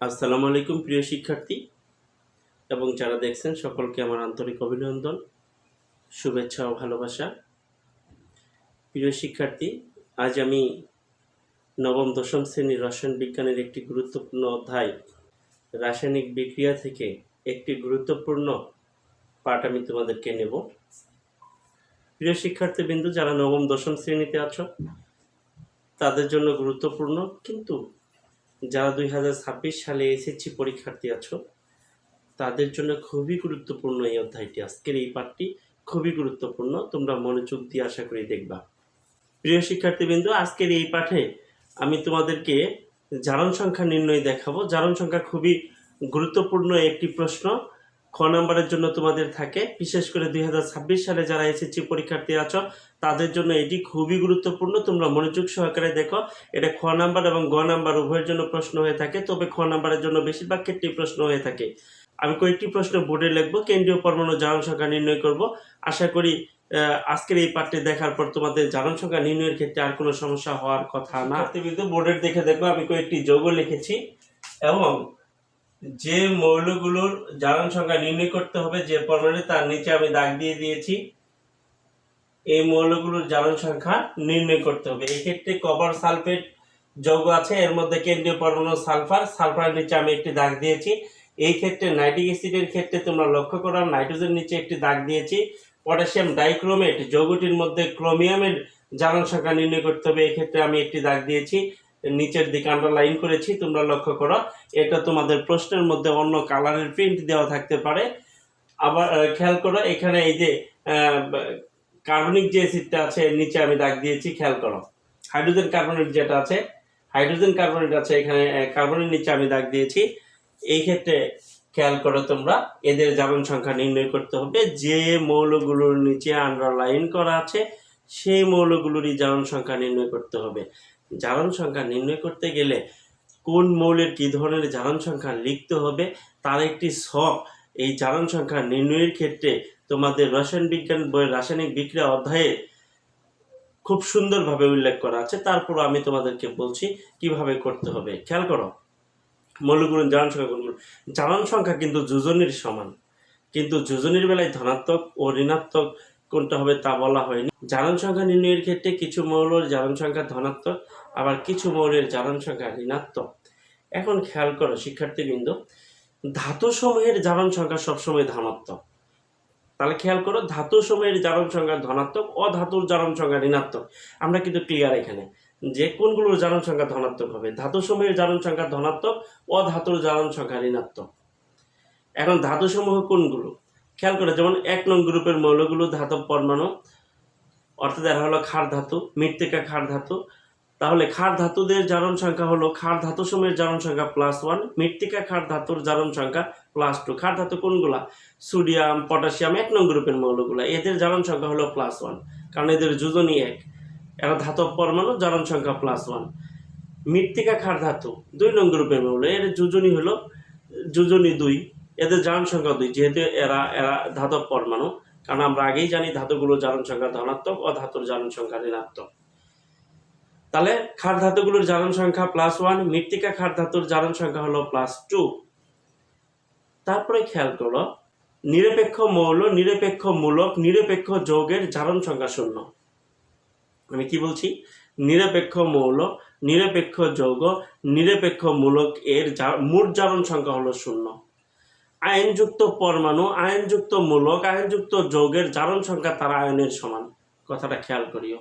আসসালামু আলাইকুম, প্রিয় শিক্ষার্থী। এবং যারা দেখছেন, সকলকে আমার আন্তরিক অভিনন্দন, শুভেচ্ছা ও ভালোবাসা। প্রিয় শিক্ষার্থী, আজ আমি নবম, দশম শ্রেণির রসায়ন বিজ্ঞানের একটি গুরুত্বপূর্ণ অধ্যায়, রাসায়নিক বিক্রিয়া থেকে একটি গুরুত্বপূর্ণ পাঠ আমি তোমাদেরকে নেব। প্রিয় শিক্ষার্থীবৃন্দু, যারা নবম, দশম শ্রেণীতে আছো, তাদের জন্য গুরুত্বপূর্ণ, কিন্তু যারা দুই হাজার ছাব্বিশ সালে এসএসসি পরীক্ষার্থী আছো, তাদের জন্য খুবই গুরুত্বপূর্ণ এই অধ্যায়টি। আজকের এই পাঠটি খুবই গুরুত্বপূর্ণ, তোমরা মনোযোগ দিয়ে আশা করি দেখবা। প্রিয় শিক্ষার্থীবৃন্দ, আজকের এই পাঠে আমি তোমাদেরকে জারণ সংখ্যা নির্ণয় দেখাবো। জারণ সংখ্যা খুবই গুরুত্বপূর্ণ একটি প্রশ্ন। খ নম্বরের জন্য তোমাদের থাকে। বিশেষ করে দুই হাজার ছাব্বিশ সালে যারা এসএসসি পরীক্ষার্থী আছো, তাদের জন্য এটি খুবই গুরুত্বপূর্ণ। তোমরা মনোযোগ সহকারে দেখো, এটা খ নাম্বার এবং গ নাম্বার উভয়ের জন্য প্রশ্ন হয়ে থাকে, তবে খ নাম্বারের জন্য বেশিরভাগ ক্ষেত্রেই প্রশ্ন হয়ে থাকে। আমি কয়েকটি প্রশ্ন বোর্ডে লিখব, কেন্দ্রীয় পরমাণু জারণ সংখ্যা নির্ণয় করব। আশা করি আজকের এই পাঠটি দেখার পর তোমাদের জারণ সংখ্যা নির্ণয়ের ক্ষেত্রে আর কোনো সমস্যা হওয়ার কথা না। বোর্ডের দেখে দেখো, আমি কয়েকটি যৌগ লিখেছি এবং যে মৌলগুলোর জারণ সংখ্যা নির্ণয় করতে হবে, যে পরমাণু তার নিচে আমি দাগ দিয়ে দিয়েছি, এই মৌলগুলোর জারণ সংখ্যা নির্ণয় করতে হবে। এই ক্ষেত্রে কপার সালফেট যৌগ আছে, এর মধ্যে কেন্দ্রীয় পরমাণু সালফার সালফারের নিচে আমি একটি দাগ দিয়েছি। এই ক্ষেত্রে নাইট্রিক অ্যাসিডের ক্ষেত্রে তোমরা লক্ষ্য করো নাইট্রোজেন নিচে একটি দাগ দিয়েছি। পটাশিয়াম ডাইক্রোমেট যৌগটির মধ্যে ক্রোমিয়ামের জারণ সংখ্যা নির্ণয় করতে হবে এই ক্ষেত্রে আমি একটি দাগ দিয়েছি। নিচের দিকে আন্ডারলাইন করেছি, তোমরা লক্ষ্য করো, এটা তোমাদের প্রশ্নের মধ্যে অন্য কালারের প্রিন্ট দেওয়া থাকতে পারে। আবার খেয়াল করো, এখানে এই যে কার্বনিক যে অ্যাসিডটা আছে, নিচে আমি দাগ দিয়েছি, খেয়াল করো। হাইড্রোজেন কার্বনেট যেটা আছে হাইড্রোজেন কার্বনেট আছে, এখানে কার্বনের নিচে আমি দাগ দিয়েছি। এই ক্ষেত্রে খেয়াল করো তোমরা, এদের জারণ সংখ্যা নির্ণয় করতে হবে। যে মৌলগুলোর নিচে আন্ডারলাইন করা আছে, সেই মৌলগুলোরই জারণ সংখ্যা নির্ণয় করতে হবে। জারণ সংখ্যা নির্ণয় করতে গেলে কোন মৌলের কী ধরনের জারণ সংখ্যা লিখতে হবে? তার একটি ছক এই জারণ সংখ্যা নির্ণয়ের ক্ষেত্রে তোমাদের রসায়ন বিজ্ঞান বইয়ের রাসায়নিক বিক্রিয়া অধ্যায়ে খুব সুন্দরভাবে উল্লেখ করা আছে। তারপর আমি তোমাদেরকে বলছি কীভাবে করতে হবে। খেয়াল করো মৌলগুলোর জারণ সংখ্যা কোনগুলো? জারণ সংখ্যা কিন্তু যোজনের সমান। কিন্তু যোজনের বেলায় ধনাত্মক ও ঋণাত্মক কোনটা হবে তা বলা হয়নি। জারণ সংখ্যা নির্ণয়ের ক্ষেত্রে কিছু মৌলের জারণ সংখ্যা ধনাত্মক আবার কিছু মৌলের জারণ সংখ্যা ঋণাত্মক। এখন খেয়াল করো, শিক্ষার্থীবৃন্দ ধাতু সমূহের জারণ সংখ্যা সবসময় ধনাত্মক। তাহলে খেয়াল করো ধাতু সমূহের জারণ সংখ্যা ধনাত্মক, অধাতুর জারণ সংখ্যা ঋণাত্মক। আমরা কিন্তু ক্লিয়ার এখানে। যে কোনগুলোর জারণ সংখ্যা ধনাত্মক হবে? ধাতু সমূহের জারণ সংখ্যা ধনাত্মক, অধাতুর জারণ সংখ্যা ঋণাত্মক। এখন ধাতু সমূহ কোনগুলো? খেয়াল করে, যেমন এক নং গ্রুপের মৌলগুলো ধাতব পরমাণু, অর্থাৎ এরা হলো ক্ষার ধাতু, মৃত্তিকা ক্ষার ধাতু তাহলে ক্ষার ধাতুদের জারণ সংখ্যা হলো ক্ষার ধাতু সমূহের জারণ সংখ্যা প্লাস ওয়ান মৃত্তিকা ক্ষার ধাতুর জারণ সংখ্যা প্লাস টু ক্ষার ধাতু কোনগুলা? সোডিয়াম পটাশিয়াম এক নং গ্রুপের মৌলগুলা। এদের জারণ সংখ্যা হলো প্লাস ওয়ান কারণ এদের যোজনই এক। এরা ধাতব পরমাণু, জারণ সংখ্যা প্লাস ওয়ান মৃত্তিকা ক্ষার ধাতু, দুই নং গ্রুপের মৌল। এর যোজনী হলো, যোজনী দুই। এদের জারণ সংখ্যা দুই, যেহেতু এরা এরা ধাতব পরমাণু, কারণ আমরা আগেই জানি ধাতুগুলোর জারণ সংখ্যা ধনাত্মক ও ধাতুর জারণ সংখ্যা ঋণাত্মক। তাহলে ক্ষার ধাতুগুলোর জারণ সংখ্যা প্লাস ওয়ান মৃত্তিকা ক্ষার ধাতুর জারণ সংখ্যা হলো প্লাস টু তারপরে খেয়াল করো, নিরপেক্ষ মৌল, নিরপেক্ষ মূলক, নিরপেক্ষ যৌগের জারণ সংখ্যা শূন্য। আমি কি বলছি? নিরপেক্ষ মৌল, নিরপেক্ষ যৌগ, নিরপেক্ষ মূলক এর মোট জারণ সংখ্যা হলো শূন্য। আয়নযুক্ত পরমাণু, আয়নযুক্ত মূলক, আয়নযুক্ত যৌগের জারণ সংখ্যা তার আয়নের সমান। কথাটা খেয়াল করিও।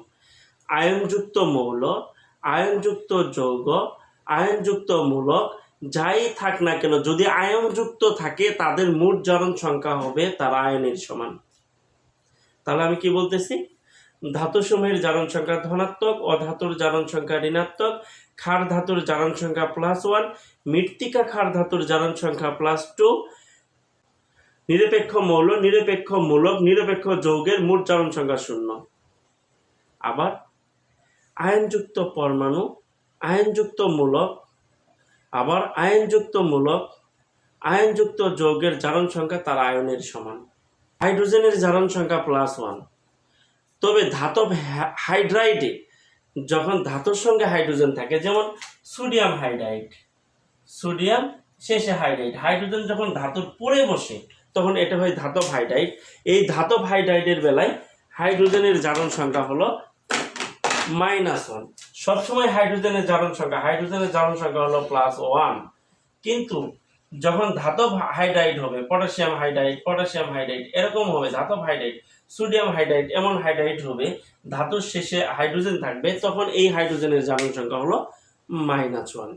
আয়নযুক্ত মৌল আয়নযুক্ত যৌগ আয়নযুক্ত মূলক, যাই থাক না কেন, যদি আয়নযুক্ত থাকে, তাদের মোট জারণ সংখ্যা হবে তার আয়নের সমান। তাহলে আমি কি বলতেছি? ধাতু সমূহের জারণ সংখ্যা ধনাত্মক, অধাতুর জারণ সংখ্যা ঋণাত্মক, ক্ষার ধাতুর জারণ সংখ্যা প্লাস ওয়ান মৃত্তিকা ক্ষার ধাতুর জারণ সংখ্যা প্লাস টু নিরপেক্ষ মৌল, নিরপেক্ষ মূলক, নিরপেক্ষ যৌগের মোট জারণ সংখ্যা শূন্য। আবার আয়নযুক্ত পরমাণু আয়নযুক্ত মূলক, আবার আয়নযুক্ত মূলক আয়নযুক্ত যৌগের জারণ সংখ্যা তার আয়নের সমান। হাইড্রোজেনের জারণ সংখ্যা প্লাস ওয়ান তবে ধাতব হাইড্রাইডে যখন ধাতুর সঙ্গে হাইড্রোজেন থাকে, যেমন সোডিয়াম হাইড্রাইড, সোডিয়াম শেষে হাইড্রাইড। হাইড্রোজেন যখন ধাতুর পরে বসে, তখন এটা হয় ধাতব হাইড্রাইড। এই ধাতব হাইড্রাইডের বেলায় হাইড্রোজেনের জারণ সংখ্যা হলো মাইনাস ওয়ান সবসময় হাইড্রোজেনের জারণ সংখ্যা হাইড্রোজেনের জারণ সংখ্যা হলো প্লাস ওয়ান কিন্তু যখন ধাতব হাইড্রাইড হবে পটাশিয়াম হাইড্রাইড পটাশিয়াম হাইড্রাইড এরকম হবে, ধাতব হাইড্রাইড সোডিয়াম হাইড্রাইড এমন হাইড্রাইড হবে, ধাতুর শেষে হাইড্রোজেন থাকবে, তখন এই হাইড্রোজেনের জারণ সংখ্যা হলো মাইনাস ওয়ান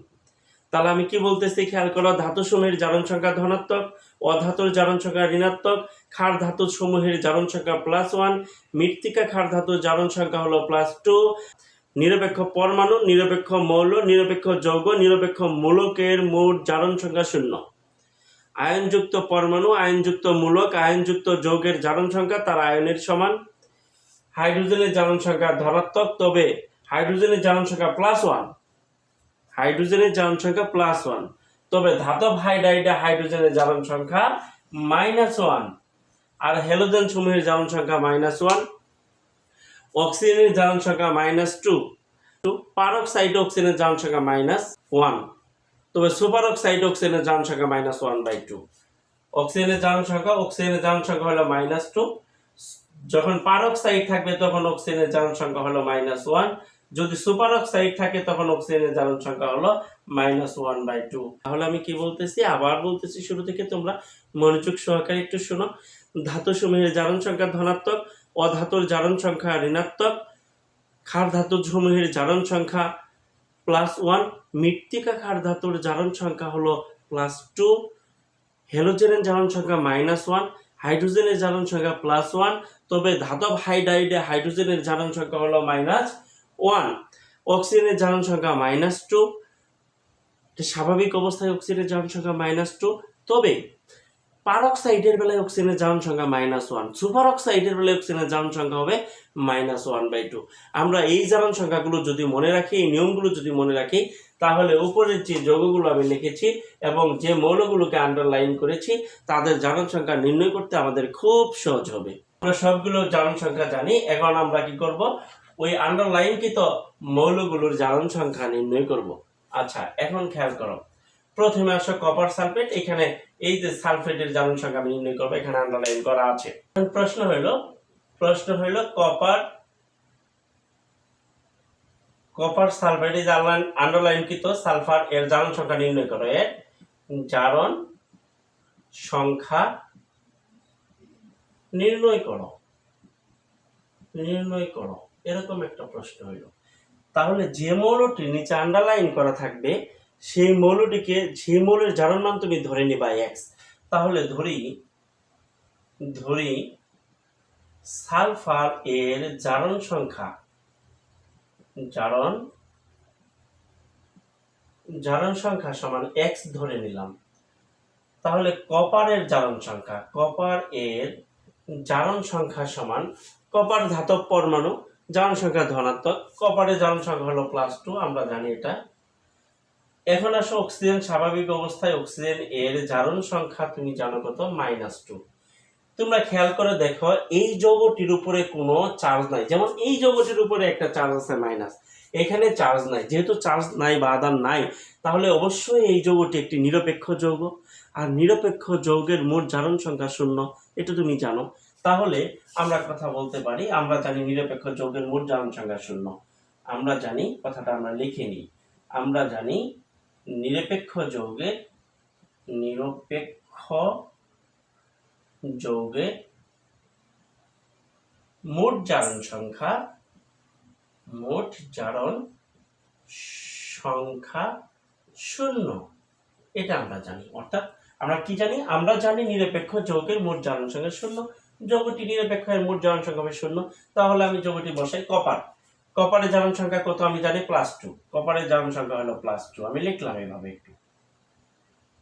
তাহলে আমি কি বলতেছি? খেয়াল করো, ধাতু সমূহের জারণ সংখ্যা ধনাত্মক, অধাতুর জারণ সংখ্যা ঋণাত্মক, ক্ষার ধাতু সমূহের জারণ সংখ্যা প্লাস ওয়ান মৃত্তিকা ক্ষার ধাতুর জারণ সংখ্যা হলো প্লাস টু নিরপেক্ষ পরমাণু, নিরপেক্ষ মৌল, নিরপেক্ষ যৌগ, নিরপেক্ষ মূলকের মোট জারণ সংখ্যা শূন্য। আয়নযুক্ত পরমাণু, আয়নযুক্ত মূলক, আয়নযুক্ত যৌগের জারণ সংখ্যা তার আয়নের সমান। হাইড্রোজেনের জারণ সংখ্যা ধনাত্মক, তবে হাইড্রোজেনের জারণ সংখ্যা প্লাস ওয়ান হাইড্রোজেনের জারণ সংখ্যা প্লাস ওয়ান তবে ধাতব হাইড্রাইডে হাইড্রোজেনের জারণ সংখ্যা মাইনাস ওয়ান আর হ্যালোজেন সমূহের জারণ সংখ্যা মাইনাস ওয়ান অক্সিজেনের জারণ সংখ্যা মাইনাস টু পারক্সাইড অক্সিজেনের জারণ সংখ্যা মাইনাস ওয়ান তবে সুপার অক্সাইড অক্সিজেনের জারণ সংখ্যা মাইনাস ওয়ান বাই টু অক্সিজেনের জারণ সংখ্যা অক্সিজেনের জারণ সংখ্যা হলো মাইনাস টু যখন পারক্সাইড থাকবে, তখন অক্সিজেনের জারণ সংখ্যা হলো মাইনাস ওয়ান যদি সুপার অক্সাইড থাকে, তখন অক্সিজেনের জারণ সংখ্যা হলো মাইনাস ওয়ান বাই টু তাহলে আমি কি বলতেছি? আবার বলতেছি শুরু থেকে, তোমরা মনোযোগ সহকারে একটু শোনো। ধাতু সমূহের জারণ সংখ্যা ধনাত্মক, অধাতুর জারণ সংখ্যা ঋণাত্মক, ক্ষার ধাতু সমূহের জারণ সংখ্যা প্লাস ওয়ান মৃত্তিকা খার ধাতুর জারণ সংখ্যা হলো প্লাস টু হ্যালোজেনের জারণ সংখ্যা মাইনাস ওয়ান হাইড্রোজেনের জারণ সংখ্যা প্লাস ওয়ান তবে ধাতব হাইড্রাইডে হাইড্রোজেনের জারণ সংখ্যা হলো মাইনাস ওয়ান অক্সিজেনের জারণ সংখ্যা মাইনাস টু স্বাভাবিক অবস্থায় অক্সিজেনের জারণ সংখ্যা মাইনাস টু তবে পারক্সাইডের বেলায় অক্সিজেনের জারণ সংখ্যা মাইনাস ওয়ান সুপার অক্সাইডের বেলায় অক্সিজেনের জারণ সংখ্যা হবে মাইনাস ওয়ান বাই টু আমরা এই জারণ সংখ্যাগুলো যদি মনে রাখি, এই নিয়মগুলো যদি মনে রাখি, তাহলে উপরের যে যৌগগুলো আমি লিখেছি এবং যে মৌলগুলোকে আন্ডারলাইন করেছি, তাদের জারণ সংখ্যা নির্ণয় করতে আমাদের খুব সহজ হবে। আমরা সবগুলো জারণ সংখ্যা জানি, এখন আমরা কি করব? ওই আন্ডারলাইনকৃত মৌলগুলোর জারণ সংখ্যা নির্ণয় করব। আচ্ছা এখন খেয়াল করো। প্রথমে আসো কপার সালফেট এখানে এই যে সালফেটের জারণ সংখ্যা আমি নির্ণয় করব, এখানে আন্ডারলাইন করা আছে। এখন প্রশ্ন হইল প্রশ্ন হইল কপার কপার সালফেট জারণ আন্ডারলাইনকৃত সালফার এর জারণ সংখ্যা নির্ণয় করো। এর জারণ সংখ্যা নির্ণয় করো। নির্ণয় করো। এরকম একটা প্রশ্ন হইল। তাহলে যে মৌলটি নিচে আন্ডারলাইন করা থাকবে, সেই মৌলটিকে, সেই মৌলের জারণ মান তুমি ধরে নিবা এক্স তাহলে ধরি ধরি সালফার এর জারণ সংখ্যা, জারণ জারণ সংখ্যা সমান এক্স ধরে নিলাম। তাহলে কপারের জারণ সংখ্যা, কপার এর জারণ সংখ্যা সমান কপার ধাতব পরমাণু জারণ সংখ্যা ধনাত্মক কপারের জারণ সংখ্যা হলো প্লাস টু আমরা জানি এটা। এখন আসো অক্সিজেন স্বাভাবিক অবস্থায় অক্সিজেন এর জারণ সংখ্যা, তুমি জানো কত? মাইনাস টু তোমরা খেয়াল করে দেখো, এই যৌগটির উপরে কোনো চার্জ নাই। যেমন এই যৌগটির উপরে একটা চার্জ আছে মাইনাস এখানে চার্জ নাই। যেহেতু চার্জ নাই বা আদান নাই, তাহলে অবশ্যই এই যৌগটি একটি নিরপেক্ষ যৌগ। আর নিরপেক্ষ যৌগের মোট জারণ সংখ্যা শূন্য, এটা তুমি জানো। তাহলে আমরা কথা বলতে পারি, আমরা জানি নিরপেক্ষ যৌগের মোট জারণ সংখ্যা শূন্য। আমরা জানি কথাটা আমরা লিখে নিই। আমরা জানি নিরপেক্ষ যৌগের নিরপেক্ষ যৌগের মোট জারণ সংখ্যা, মোট জারণ সংখ্যা শূন্য। এটা আমরা জানি। অর্থাৎ আমরা কি জানি? আমরা জানি নিরপেক্ষ যৌগের মোট জারণ সংখ্যা শূন্য। যৌগটি নিরপেক্ষ এর মোট জারণ সংখ্যা হবে শূন্য। তাহলে আমি যৌগটি বসাই কপার। কপারের জারণ সংখ্যা কত আমি জানি প্লাস টু কপারের জারণ সংখ্যা হলো প্লাস টু আমি লিখলাম এভাবে একটু।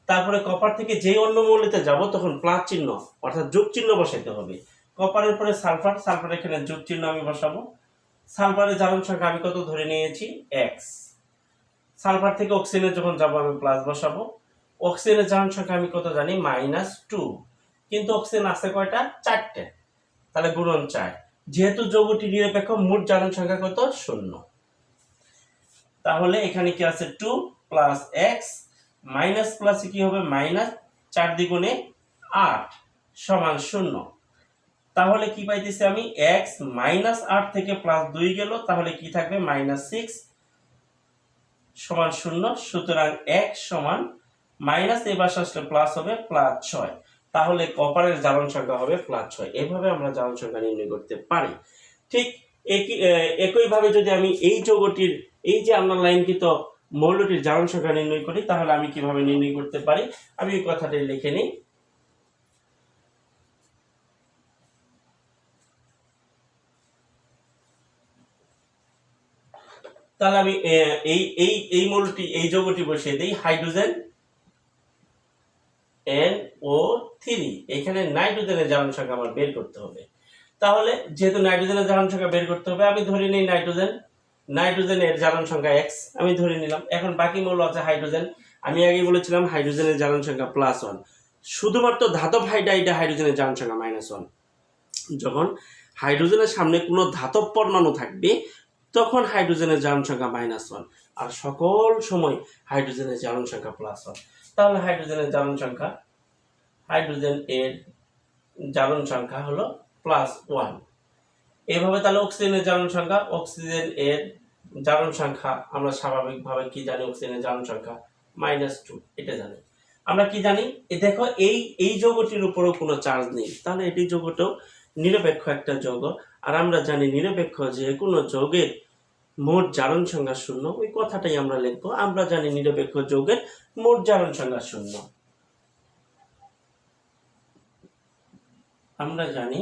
তারপরে কপার থেকে যে অন্য মৌলিতে যাব, তখন প্লাস চিহ্ন, অর্থাৎ যোগ চিহ্ন বসাইতে হবে। কপারের পরে সালফার সালফার এখানে যোগ চিহ্ন আমি বসাবো। সালফারের জারণ সংখ্যা আমি কত ধরে নিয়েছি? এক্স সালফার থেকে অক্সিজেনে যখন যাব, আমি প্লাস বসাবো। অক্সিজেনের জারণ সংখ্যা আমি কত জানি? মাইনাস টু কিন্তু অক্সিজেন আছে কয়টা? চারটে। তাহলে গুণন চার। যেহেতু যৌগটি নিরপেক্ষ, মোট জারণ সংখ্যা কত? শূন্য। তাহলে এখানে কি আছে? টু প্লাস এক্স মাইনাস প্লাসে কি হবে? মাইনাস চার দ্বিগুণে আট সমান শূন্য। তাহলে কি পাইতেছি আমি? এক্স মাইনাস আট থেকে প্লাস দুই গেল, তাহলে কি থাকবে? মাইনাস সিক্স সমান শূন্য। সুতরাং এক সমান মাইনাস এ পাশে আসলে প্লাস হবে প্লাস ছয়। তাহলে কপারের জ্বালন সংখ্যা হবে প্লাস ছয়। এভাবে আমরা জ্বালন সংখ্যা নির্ণয় করতে পারি। ঠিক একই একইভাবে যদি আমি এই যৌগটির এই যে আমরা লাইনকৃত মৌলটির জ্বালন সংখ্যা নির্ণয় করি, তাহলে আমি কীভাবে নির্ণয় করতে পারি? আমি এই কথাটি লিখে নিই। তাহলে আমি এই এই এই মৌলটি, এই যৌগটি বসিয়ে দিই হাইড্রোজেন এন ও থ্রি এখানে নাইট্রোজেনের জ্বালন সংখ্যা আমার বের করতে হবে। তাহলে যেহেতু নাইট্রোজেনের জ্বালন সংখ্যা বের করতে হবে, আমি ধরে নিই নাইট্রোজেন। নাইট্রোজেনের জ্বালন সংখ্যা এক্স আমি ধরে নিলাম। এখন বাকি মৌল আছে হাইড্রোজেন। আমি আগে বলেছিলাম হাইড্রোজেনের জ্বালন সংখ্যা প্লাস ওয়ান শুধুমাত্র ধাতব হাইড্রাইডে হাইড্রোজেনের জ্বালন সংখ্যা মাইনাস ওয়ান যখন হাইড্রোজেনের সামনে কোনো ধাতব পরমাণু থাকবে, তখন হাইড্রোজেনের জ্বালন সংখ্যা মাইনাস ওয়ান আর সকল সময় হাইড্রোজেনের জ্বালন সংখ্যা প্লাস ওয়ান তাহলে হাইড্রোজেনের জ্বালন সংখ্যা, হাইড্রোজেন এর জ্বালন সংখ্যা হলো প্লাস ওয়ান এভাবে তাহলে অক্সিজেনের জ্বালন সংখ্যা অক্সিজেন এর জ্বালন সংখ্যা, আমরা স্বাভাবিকভাবে কি জানি অক্সিজেনের জ্বালন সংখ্যা? মাইনাস টু এটা জানি। আমরা কি জানি? দেখো, এই এই যৌগটির উপরেও কোনো চার্জ নেই। তাহলে এটি যৌগটাও নিরপেক্ষ একটা যৌগ। আর আমরা জানি নিরপেক্ষ যে কোনো যৌগের মোট জারণ সংখ্যা শূন্য। ওই কথাটাই আমরা লিখব। আমরা জানি নিরপেক্ষ যৌগের মোট জারণ সংখ্যা শূন্য। আমরা জানি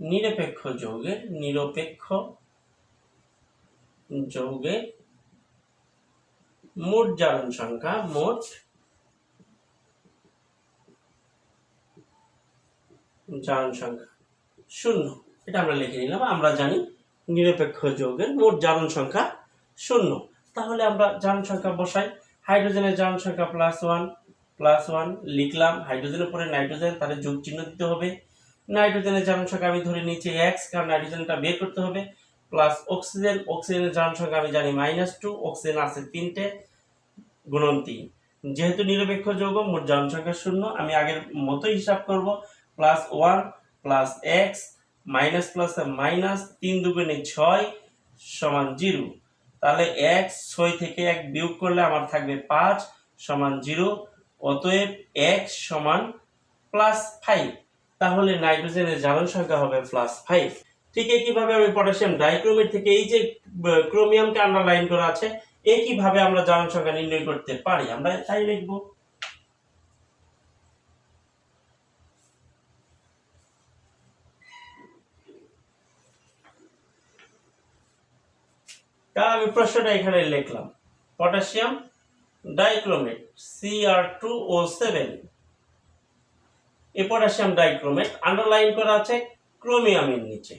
নিরপেক্ষ যৌগের নিরপেক্ষ যৌগের মোট জারণ সংখ্যা মোট জারণ সংখ্যা শূন্য। এটা আমরা লিখে নিলাম। আমরা জানি নিরপেক্ষ যৌগের মোট জারণ সংখ্যা শূন্য। তাহলে আমরা জারণ সংখ্যা বসাই। হাইড্রোজেনের জারণ সংখ্যা প্লাস ওয়ান প্লাস ওয়ান লিখলাম। হাইড্রোজেনের পরে নাইট্রোজেন, তাহলে যোগ চিহ্ন দিতে হবে। নাইট্রোজেনের জারণ সংখ্যা আমি ধরে নিচ্ছি এক্স কারণ নাইট্রোজেনটা বের করতে হবে। প্লাস অক্সিজেন অক্সিজেনের জারণ সংখ্যা আমি জানি মাইনাস টু অক্সিজেন আছে তিনটে, গুণন তিন। যেহেতু নিরপেক্ষ যৌগ, মোট জারণ সংখ্যা শূন্য, আমি আগের মতোই হিসাব করব। Plus one plus X minus plus minus তিন দুগুণে ছয় সমান জিরো। তাহলে এক্স ছয় থেকে এক বিয়োগ করলে আমার থাকবে পাঁচ সমান জিরো, অতএব এক্স সমান প্লাস ফাইভ। তাহলে নাইট্রোজেনের জ্বালন সংখ্যা হবে প্লাস ফাইভ। ঠিক একইভাবে আমি পটাশিয়াম ডাইক্রোমেট থেকে এই যে ক্রোমিয়ামকে আন্ডারলাইন করা আছে, একইভাবে আমরা জ্বালন সংখ্যা নির্ণয় করতে পারি। আমরা তাই লিখব। তা আমি প্রশ্নটা এখানে লিখলাম। Potassium dichromate CR two O seven এই পটাশিয়াম ডাইক্রোমেট আন্ডারলাইন করা আছে ক্রোমিয়ামের নিচে।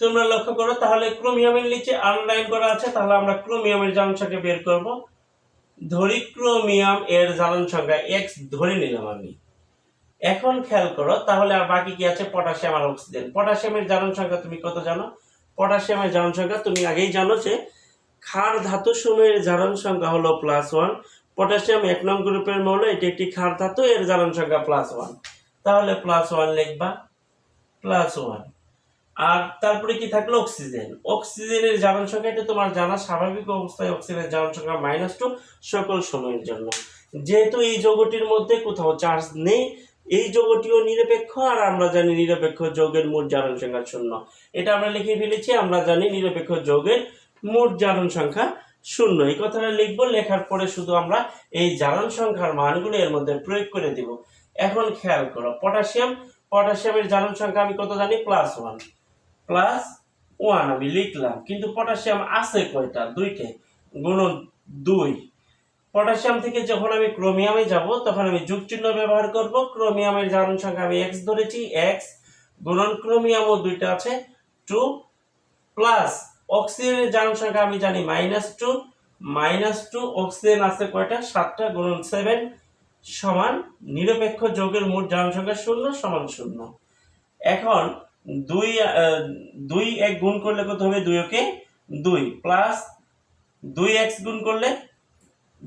তোমরা লক্ষ্য করো, তাহলে ক্রোমিয়ামের নিচে আন্ডারলাইন করা আছে, তাহলে আমরা ক্রোমিয়ামের জ্বালন বের করব। ধরি ক্রোমিয়াম এর জ্বালন সংখ্যা এক্স ধরে নিলাম আমি। এখন খেয়াল করো, তাহলে আর বাকি কি আছে? পটাশিয়াম আর অক্সিজেন। পটাশিয়ামের জারণ সংখ্যা তুমি কত জানো? পটাশিয়ামের জারণ সংখ্যা তুমি আগেই জানো যে ক্ষার ধাতু সমূহের জারণ সংখ্যা হলো প্লাস ওয়ান পটাশিয়াম এক নং গ্রুপের মৌল, এটি একটি ক্ষার ধাতু, এর জারণ সংখ্যা প্লাস ওয়ান তাহলে প্লাস ওয়ান লিখবা। প্লাস ওয়ান আর তারপরে কি থাকল? অক্সিজেন। অক্সিজেনের জারণ সংখ্যা, এটা তোমার জানা স্বাভাবিক অবস্থায় অক্সিজেনের জারণ সংখ্যা মাইনাস টু সকল সময়ের জন্য। যেহেতু এই যৌগটির মধ্যে কোথাও চার্জ নেই এই যৌগটিও নিরপেক্ষ আর আমরা জানি নিরপেক্ষ যোগের মোট জারণ সংখ্যা শূন্য। এটা আমরা লিখে ফেলেছি, আমরা জানি নিরপেক্ষ যোগের মোট জারণ সংখ্যা শূন্য। এই কথাটা লিখব, লেখার পরে শুধু আমরা এই জারণ সংখ্যার মানগুলো এর মধ্যে প্রয়োগ করে দিব। এখন খেয়াল করো, পটাশিয়াম, পটাশিয়ামের জারণ সংখ্যা আমি কত জানি? Plus one. প্লাস ওয়ান আমি লিখলাম, কিন্তু পটাশিয়াম আছে কয়টা? দুইটে। গুণ দুই। পটাশিয়াম থেকে যখন আমি ক্রোমিয়ামে যাব, তখন আমি যুগ চিহ্ন ব্যবহার করব। ক্রোমিয়ামের জারণ সংখ্যা আমি এক্স ধরেছি এক্স গুণন ক্রোমিয়ামও দুইটা আছে টু প্লাস অক্সিজেনের জারণ সংখ্যা আমি জানি minus two minus two oxygen আছে কয়টা? সাতটা গুণন সেভেন সমান নিরপেক্ষ যোগের মোট জারণ সংখ্যা শূন্য সমান শূন্য। এখন দুই দুই এক গুণ করলে কত হবে? দুই ওকে দুই প্লাস দুই এক্স গুণ করলে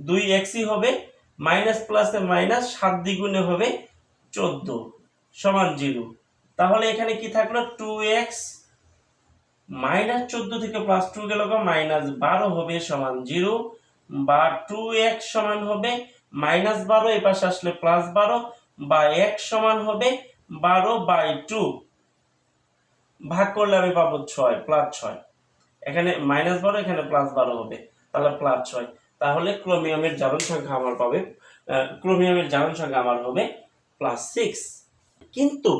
দুই এক্সই হবে, মাইনাস প্লাসে মাইনাস সাত দ্বিগুণে হবে চোদ্দ, সমান জিরো। তাহলে এখানে কি থাকল? টু এক্স মাইনাস চোদ্দ থেকে প্লাস টু গেল মাইনাস বারো হবে সমান জিরো। বা টু এক্স সমান হবে, মাইনাস বারো এ পাশে আসলে প্লাস বারো, বা এক সমান হবে বারো বাই টু ভাগ করলে আমি পাবো ছয় প্লাস ছয়। এখানে মাইনাস বারো, এখানে প্লাস বারো হবে, তাহলে প্লাস ছয়। তাহলে ক্রোমিয়ামের জারণ সংখ্যা আমার পাবে ক্রোমিয়ামের জারণ সংখ্যা আমার হবে প্লাস সিক্স কিন্তু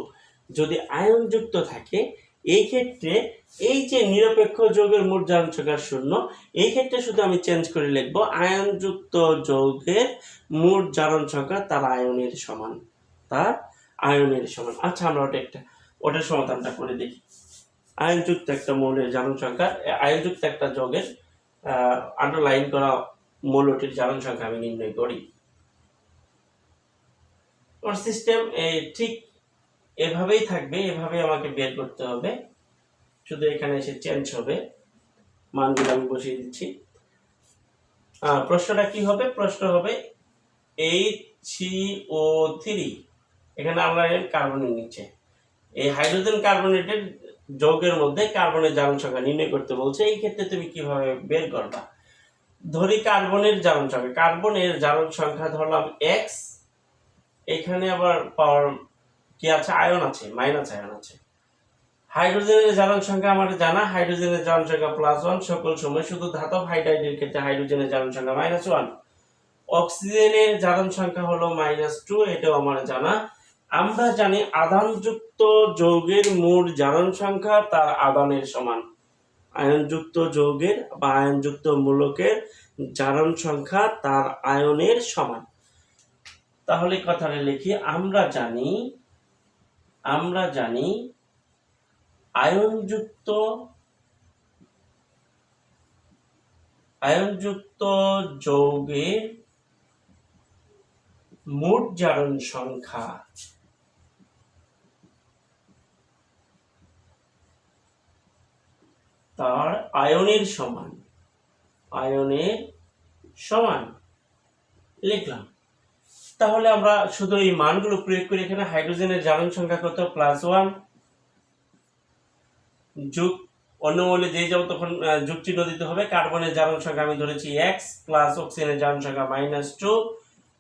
যদি আয়নযুক্ত থাকে, এই ক্ষেত্রে এই যে নিরপেক্ষ যৌগের মোট জারণ সংখ্যা শূন্য, এই ক্ষেত্রে শুধু আমি চেঞ্জ করে লিখব আয়নযুক্ত যৌগের মোট জারণ সংখ্যা তার আয়নের সমান, তার আয়নের সমান। আচ্ছা আমরা ওটা একটা, ওটার সমাধানটা করে দেখি। আয়নযুক্ত একটা মৌলের জারণ সংখ্যা আয়নযুক্ত একটা যৌগের আন্ডারলাইন করা মৌলটির জারণ সংখ্যা আমি নির্ণয় করি। ওর সিস্টেম ঠিক এভাবেই থাকবে এভাবে আমাকে বের করতে হবে। শুধু এখানে এসে চেঞ্জ হবে। মানগুলো আমি বসিয়ে দিচ্ছি। আহ, প্রশ্নটা কি হবে? প্রশ্ন হবে এইচ সি ও থ্রি এখানে আমরা কার্বনের নিচে এই হাইড্রোজেন কার্বনেটের যৌগের মধ্যে কার্বনের জারণ সংখ্যা নির্ণয় করতে বলছে। এই ক্ষেত্রে তুমি কীভাবে বের করবা? ধরি কার্বনের জারণ সংখ্যা কার্বনের জারণ সংখ্যা ধরলাম এক্স এখানে আবার পাওয়ার কি আছে? আয়ন আছে মাইনাস আয়ন আছে। হাইড্রোজেনের জারণ সংখ্যা আমার জানা, হাইড্রোজেনের জারণ সংখ্যা প্লাস ওয়ান সকল সময় শুধু ধাতব হাইড্রাইডের ক্ষেত্রে হাইড্রোজেনের জারণ সংখ্যা মাইনাস ওয়ান অক্সিজেনের জারণ সংখ্যা হলো মাইনাস টু এটাও আমার জানা। আমরা জানি আধানযুক্ত যৌগের মোট জারণ সংখ্যা তার আদানের সমান। আয়নযুক্ত যৌগের বা আয়নযুক্ত মূলকের জারণ সংখ্যা তার আয়নের সমান। তাহলে কথাটা লিখি, আমরা জানি আমরা জানি আয়নযুক্ত আয়নযুক্ত যৌগের মোট জারণ সংখ্যা তার আয়নের সমান আয়নের সমান। লিখলাম। তাহলে আমরা শুধু এই মানগুলো প্রয়োগ করি এখানে হাইড্রোজেনের জারণ সংখ্যা কত? প্লাস ওয়ান যোগ অন্য মৌলে যে যাব, তখন যোগ চিহ্ন দিতে হবে। কার্বনের জারণ সংখ্যা আমি ধরেছি এক্স প্লাস অক্সিজেনের জারণ সংখ্যা মাইনাস টু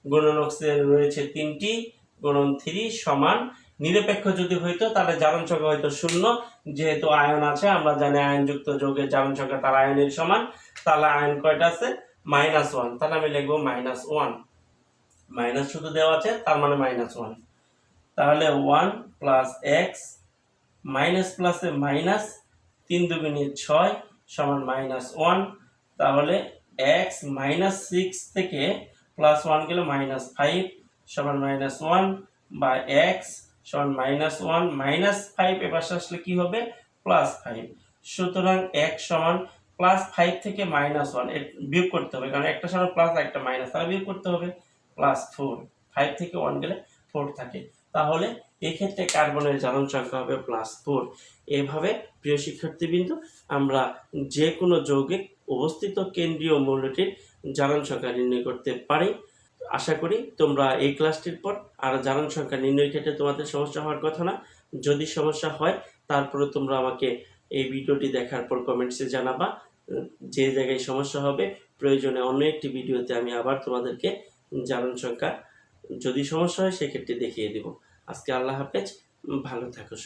গুণন অক্সিজেন রয়েছে তিনটি, গুণন থ্রি সমান নিরপেক্ষ যদি হইতো, তাহলে জারণ সংখ্যা হয়তো শূন্য। যেহেতু আয়ন আছে, আমরা জানি আয়নযুক্ত যৌগের জারণ সংখ্যা তার আয়নের সমান। তাহলে আয়ন কয়টা আছে? Minus one. তাহলে আমি লিখব মাইনাস ওয়ান। মাইনাস শুধু দেওয়া আছে, তার মানে মাইনাস ওয়ান। তাহলে ওয়ান প্লাস এক্স মাইনাস প্লাসে মাইনাস তিন দুগুণে ছয় সমান মাইনাস ওয়ান। তাহলে এক্স মাইনাস সিক্স থেকে প্লাস ওয়ান গেলে মাইনাস ফাইভ সমান মাইনাস ওয়ান বা এক্স সমান মাইনাস ওয়ান মাইনাস ফাইভ এবার আসলে কি হবে? প্লাস ফাইভ সুতরাং এক্স সমান প্লাস ফাইভ থেকে মাইনাস ওয়ান বিয়োগ করতে হবে। কারণ একটা সমান প্লাস একটা মাইনাস তাহলে বিয়োগ করতে হবে। প্লাস ফোর ফাইভ থেকে ওয়ান গেলে ফোর থাকে। তাহলে এক্ষেত্রে কার্বনের জারণ সংখ্যা হবে প্লাস ফোর এভাবে প্রিয় শিক্ষার্থীবৃন্দ, আমরা যে কোনো যৌগে অবস্থিত কেন্দ্রীয় মৌলটির জারণ সংখ্যা নির্ণয় করতে পারি। আশা করি তোমরা এই ক্লাসটির পর আর জানান সংখ্যা নির্ণয়ের ক্ষেত্রে তোমাদের সমস্যা হওয়ার কথা না। যদি সমস্যা হয়, তারপরে তোমরা আমাকে এই ভিডিওটি দেখার পর কমেন্টসে জানাবা, যে জায়গায় সমস্যা হবে। প্রয়োজনে অন্য একটি ভিডিওতে আমি আবার তোমাদেরকে জানান সংখ্যা যদি সমস্যা হয়, সেক্ষেত্রে দেখিয়ে দিব। আজকে আল্লাহ হাফেজ, ভালো থাকো।